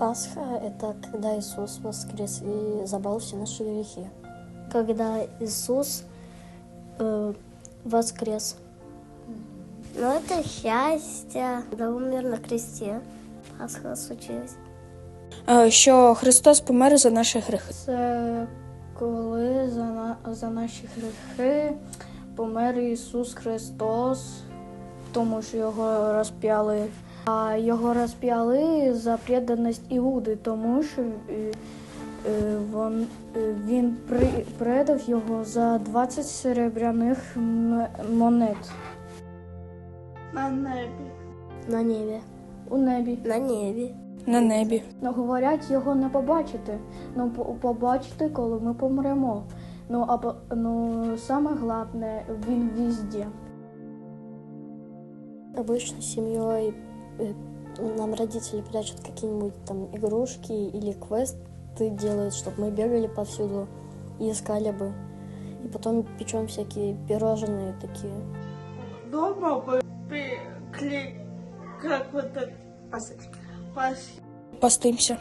Пасха – это когда Иисус воскрес и забрал все наши грехи. Когда Иисус э, воскрес. Ну, это счастье, когда умер на кресте. Пасха случилась. Е, Що Христос помер за наші грехи. Це коли за, на, за наші гріхи помер Ісус Христос, тому що його розп'яли. А його розп'яли за преданість Іуди, тому що е, е, е, він предав його за 20 серебряних монет На небі. На небе. у небі. На небе. На небі. Ну, говорять, його не побачити. Ну, побачити, коли ми помремо. Ну, а ну, саме головне, він везде. Обычно с семьей э, нам родители прячут какие-нибудь там игрушки или квесты делают, чтобы мы бегали повсюду и искали бы. И потом печем всякие пирожные такие. Дома бы пекли, как вот это, Пасочки. пасхи. Постимся.